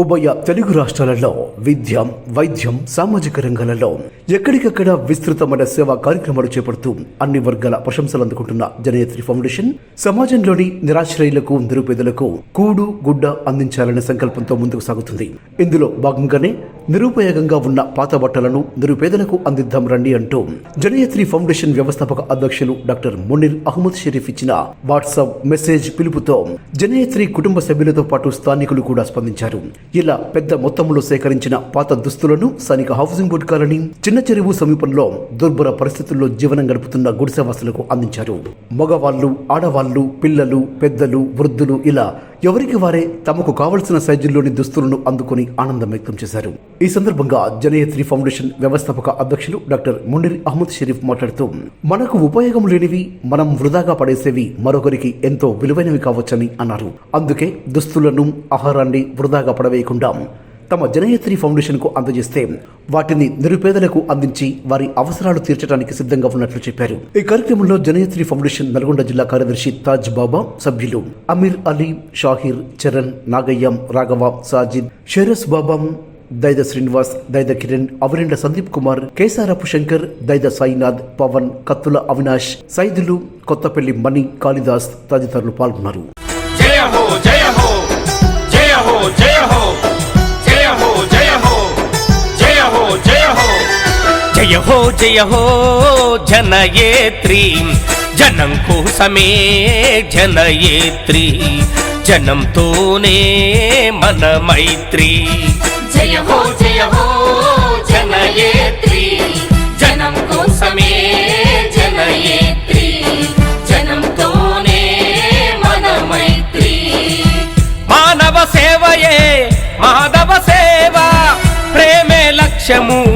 ఉభయ తెలుగు రాష్ట్రాలలో విద్య వైద్యం సామాజిక రంగాలలో ఎక్కడికక్కడ విస్తృతమైన సేవా కార్యక్రమాలు చేపడుతూ అన్ని వర్గాల ప్రశంసలు అందుకుంటున్న జనయత్రి ఫౌండేషన్ సమాజంలోని నిరాశ్రయులకు నిరుపేదలకు కూడు గుడ్డ అందించాలనే సంకల్పంతో ముందుకు సాగుతుంది. ఇందులో భాగంగానే నిరుపయోగంగా ఉన్న పాత బట్టలను నిరుపేదలకు అందిద్దాం రండి అంటూ జనయత్రి ఫౌండేషన్ వ్యవస్థాపక అధ్యక్షులు డాక్టర్ మునిర్ అహ్మద్ షరీఫ్ ఇచ్చిన వాట్సాప్ మెసేజ్ పిలుపుతో జనయత్రి కుటుంబ సభ్యులతో పాటు స్థానికులు కూడా స్పందించారు. ఇలా పెద్ద మొత్తంలో సేకరించిన పాత దుస్తులను స్థానిక హౌసింగ్ బోర్డు కాలనీ చిన్న చెరువు సమీపంలో దుర్భర పరిస్థితుల్లో జీవనం గడుపుతున్న గుడిసెవాసులకు అందించారు. మగవాళ్ళు ఆడవాళ్ళు పిల్లలు పెద్దలు వృద్ధులు ఇలా ఎవరికి వారే తమకు కావలసిన సైజుల్లోని దుస్తులను అందుకుని ఆనందం వ్యక్తం చేశారు. ఈ సందర్భంగా జనయత్రి ఫౌండేషన్ వ్యవస్థాపక అధ్యక్షులు డాక్టర్ మునిర్ అహ్మద్ షరీఫ్ మాట్లాడుతూ మనకు ఉపయోగం లేనివి మనం వృధాగా పడేసేవి మరొకరికి ఎంతో విలువైనవి కావచ్చని అన్నారు. అందుకే దుస్తులను ఆహారాన్ని వృధాగా పడవేయకుండా తమ జనయత్రి ఫౌండేషన్కు అందజేస్తే వాటిని నిరుపేదలకు అందించి వారి అవసరాలు తీర్చడానికి సిద్ధంగా ఉన్నట్లు చెప్పారు. ఈ కార్యక్రమంలో జనయత్రి ఫౌండేషన్ నల్గొండ జిల్లా కార్యదర్శి తాజ్ బాబా సభ్యులు అమీర్ అలీ షాహిర్ చరణ్ నాగయ్యం రాఘవ సాజిద్ షేరస్ బాబా దైద శ్రీనివాస్ దైద కిరణ్ అవరెండ సందీప్ కుమార్ కేసారపు శంకర్ దైద సాయినాథ్ పవన్ కత్తుల అవినాష్ సైదులు కొత్తపల్లి మణి కాళిదాస్ తదితరులు పాల్గొన్నారు. జయ హో జయ హో జయ హో జయ హో. జయ హో జయ హో జనయేత్రి. జనం కోసమే జనయేత్రి. జనంతోనే మన మైత్రి. జయ హో జయ హో జనయేత్రి. జనం కోసమే జనయేత్రి. జనంతోనే మన మైత్రి. మానవ సేవయే మాధవ సేవ ప్రేమే లక్ష్యము.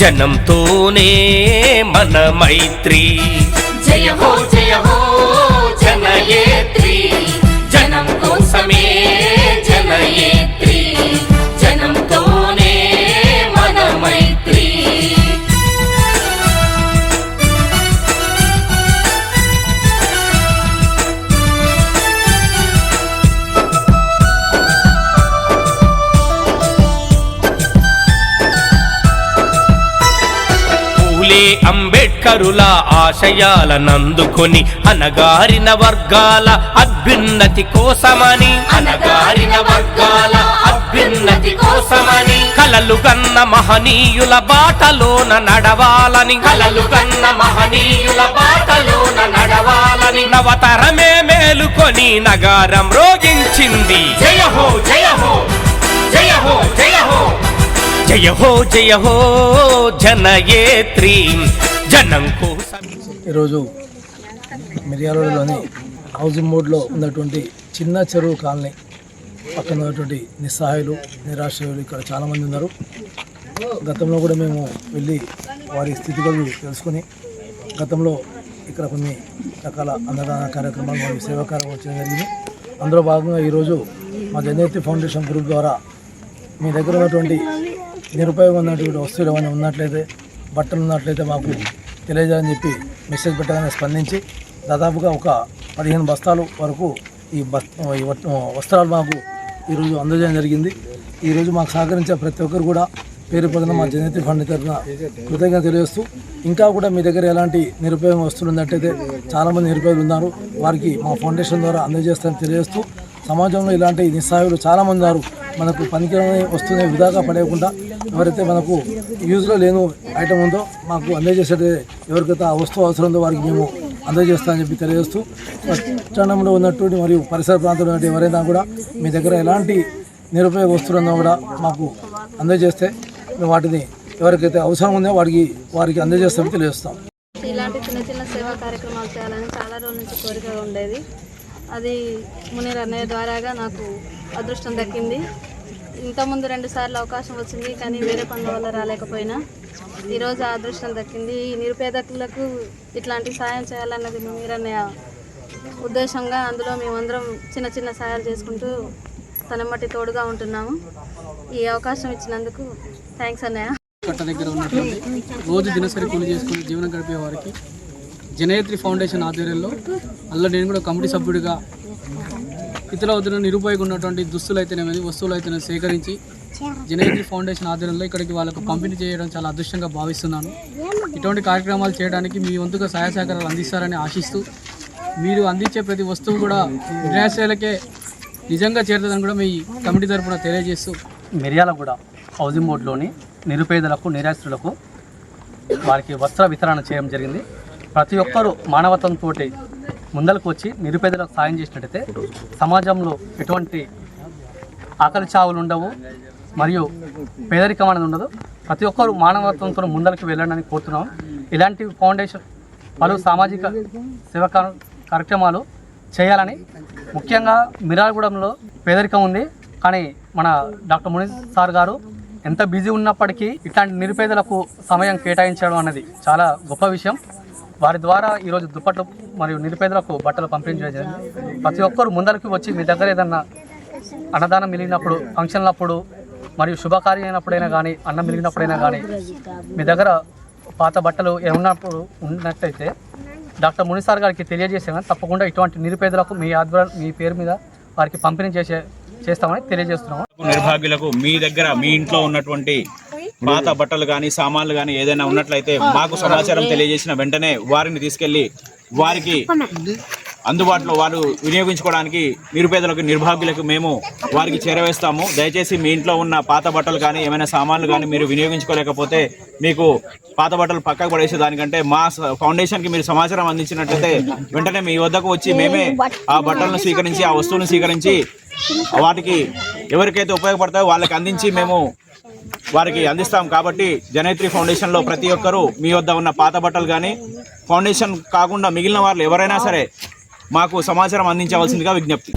జనంతోనే మన మైత్రి. జయ హో జయ హో. పూలే అంబేడ్కరుల ఆశయాలనందుకొని అనగారిన వర్గాల అభ్యున్నతి కోసమని. అనగారిన వర్గాల అభ్యున్నతి కోసమని. కలలు కన్న మహనీయుల బాటలోన నడవాలని. కలలు కన్న మహనీయుల బాటలోన నడవాలని. నవతరమే మేలుకొని నగారం రోగించింది. జయ హో జయ హో జయ హో జయ హో. జయ హో జయ హో జనయేత్రి. జనం కోసం ఈరోజు మిర్యాలలోని హౌసింగ్ బోర్డులో ఉన్నటువంటి చిన్న చెరువు కాలనీ పక్కన ఉన్నటువంటి నిస్సహాయులు నిరాశ్రయులు ఇక్కడ చాలామంది ఉన్నారు. గతంలో కూడా మేము వెళ్ళి వారి స్థితిగతులు తెలుసుకొని గతంలో ఇక్కడ కొన్ని రకాల అన్నదాన కార్యక్రమాలు మరియు సేవా కార్యక్రమాలు చేయడం జరిగింది. అందులో భాగంగా ఈరోజు మా జనయతి ఫౌండేషన్ గ్రూప్ ద్వారా మీ దగ్గర ఉన్నటువంటి నిరుపయోగం ఉన్నటువంటి వస్తువులు ఏమైనా ఉన్నట్లయితే బట్టలు ఉన్నట్లయితే మాకు తెలియజేయాలని చెప్పి మెసేజ్ పెట్టగానే స్పందించి దాదాపుగా ఒక పదిహేను బస్తాలు వరకు ఈ బస్ ఈ వస్త్రాలు మాకు ఈరోజు అందజేయడం జరిగింది. ఈరోజు మాకు సహకరించే ప్రతి ఒక్కరు కూడా పేరు పొందిన మా జనతి ఫండ్ తరఫున కృతజ్ఞత తెలియజేస్తూ ఇంకా కూడా మీ దగ్గర ఎలాంటి నిరుపయోగం వస్తువులు ఉన్నట్టయితే చాలామంది నిరుపయోగులు ఉన్నారు. వారికి మా ఫౌండేషన్ ద్వారా అందజేస్తామని తెలియజేస్తూ సమాజంలో ఇలాంటి నిస్సాయులు చాలామంది ఉన్నారు. మనకు పనికి వస్తువుని వృధాగా పడేయకుండా ఎవరైతే మనకు యూజ్లో లేని ఐటమ్ ఉందో మాకు అందజేసేది ఎవరికైతే ఆ వస్తువు అవసరం ఉందో వారికి మేము అందజేస్తామని చెప్పి తెలియజేస్తూ పట్టణంలో ఉన్నటువంటి మరియు పరిసర ప్రాంతంలో ఉన్నటువంటి ఎవరైనా కూడా మీ దగ్గర ఎలాంటి నిరుపయోగ వస్తువులన్నా కూడా మాకు అందజేస్తే మేము వాటిని ఎవరికైతే అవసరం ఉందో వారికి వారికి అందజేస్తామని తెలియజేస్తాం. ఇలాంటి చిన్న చిన్న సేవా కార్యక్రమాలు చేయాలని చాలా రోజుల నుంచి కోరిక ఉండేది. అది మునీర్ అన్నయ్య ద్వారాగా నాకు అదృష్టం దక్కింది. ఇంతకుముందు రెండు సార్లు అవకాశం వచ్చింది కానీ వేరే పనుల వల్ల రాలేకపోయినా. ఈరోజు ఆ అదృష్టం దక్కింది. ఈ నిరుపేదకులకు ఇట్లాంటి సాయం చేయాలన్నది మీరనే ఉద్దేశంగా అందులో మేమందరం చిన్న చిన్న సాయాలు చేసుకుంటూ తనమ్మటి తోడుగా ఉంటున్నాము. ఈ అవకాశం ఇచ్చినందుకు థ్యాంక్స్ అన్నయ్య. కట్ట దగ్గర ఉన్నటువంటి రోజు దినసరి కూలి చేసుకుని జీవనం గడిపే వారికి జనయత్రి ఫౌండేషన్ ఆధ్వర్యంలో అందులో నేను కూడా కమిటీ సభ్యుడిగా ఇతర వద్ద నిరుపయోగ ఉన్నటువంటి దుస్తులు అయితేనేమి వస్తువులు అయితేనే సేకరించి జనయత్రి ఫౌండేషన్ ఆధ్వర్యంలో ఇక్కడికి వాళ్ళకు పంపిణీ చేయడం చాలా అదృష్టంగా భావిస్తున్నాను. ఇటువంటి కార్యక్రమాలు చేయడానికి మీ వంతుగా సహాయ సహకారాలు అందిస్తారని ఆశిస్తూ మీరు అందించే ప్రతి వస్తువు కూడా నిరాశ్రయాలకే నిజంగా చేరుతుందని కూడా మీ కమిటీ తరఫున తెలియజేస్తూ. మిర్యాలగూడ హౌసింగ్ బోర్డులోని నిరుపేదలకు నిరాశ్రులకు వారికి వస్త్ర వితరణ చేయడం జరిగింది. ప్రతి ఒక్కరూ మానవత్వంతో ముందరకు వచ్చి నిరుపేదలకు సాయం చేసినట్టయితే సమాజంలో ఎటువంటి ఆకలి చావులు ఉండవు మరియు పేదరికం అనేది ఉండదు. ప్రతి ఒక్కరు మానవత్వంతో ముందరకు వెళ్ళండి కోరుతున్నాం. ఇలాంటి ఫౌండేషన్ పలు సామాజిక సేవ కార్యక్రమాలు చేయాలని ముఖ్యంగా మిరాగూడెంలో పేదరికం ఉంది. కానీ మన డాక్టర్ ముని సార్ గారు ఎంత బిజీ ఉన్నప్పటికీ ఇట్లాంటి నిరుపేదలకు సమయం కేటాయించడం అనేది చాలా గొప్ప విషయం. వారి ద్వారా ఈరోజు దుప్పట్లు మరియు నిరుపేదలకు బట్టలు పంపిణీ చేయడం ప్రతి ఒక్కరు ముందరికి వచ్చి మీ దగ్గర ఏదన్నా అన్నదానం మిగిలినప్పుడు ఫంక్షన్లప్పుడు మరియు శుభకార్యం అయినప్పుడైనా కానీ అన్నం మిగిలినప్పుడైనా కానీ మీ దగ్గర పాత బట్టలు ఏమన్నప్పుడు ఉన్నట్టయితే డాక్టర్ మునిసార్ గారికి తెలియజేసాను తప్పకుండా ఇటువంటి నిరుపేదలకు మీ ఆధ్వర్యం మీ పేరు మీద వారికి పంపిణీ చేసే చేస్తామని తెలియజేస్తున్నాము. నిర్భాగ్యులకు మీ దగ్గర మీ ఇంట్లో ఉన్నటువంటి పాత బట్టలు కానీ సామాన్లు కానీ ఏదైనా ఉన్నట్లయితే మాకు సమాచారం తెలియజేసిన వెంటనే వారిని తీసుకెళ్ళి వారికి అందుబాటులో వారు వినియోగించుకోవడానికి నిరుపేదలకు నిర్భాగ్యులకు మేము వారికి చేరవేస్తాము. దయచేసి మీ ఇంట్లో ఉన్న పాత బట్టలు కానీ ఏమైనా సామాన్లు కానీ మీరు వినియోగించుకోలేకపోతే మీకు పాత బట్టలు పక్కకు పడేసే దానికంటే మా ఫౌండేషన్కి మీరు సమాచారం అందించినట్లయితే వెంటనే మీ వద్దకు వచ్చి మేమే ఆ బట్టలను స్వీకరించి ఆ వస్తువులను స్వీకరించి వాటికి ఎవరికైతే ఉపయోగపడతాయో వాళ్ళకి అందించి మేము వారికి అందిస్తాం కాబట్టి జనైత్రి ఫౌండేషన్లో ప్రతి ఒక్కరూ మీ వద్ద ఉన్న పాత బట్టలు కానీ ఫౌండేషన్ కాకుండా మిగిలిన వాళ్ళు ఎవరైనా సరే మాకు సమాచారం అందించవలసిందిగా విజ్ఞప్తి.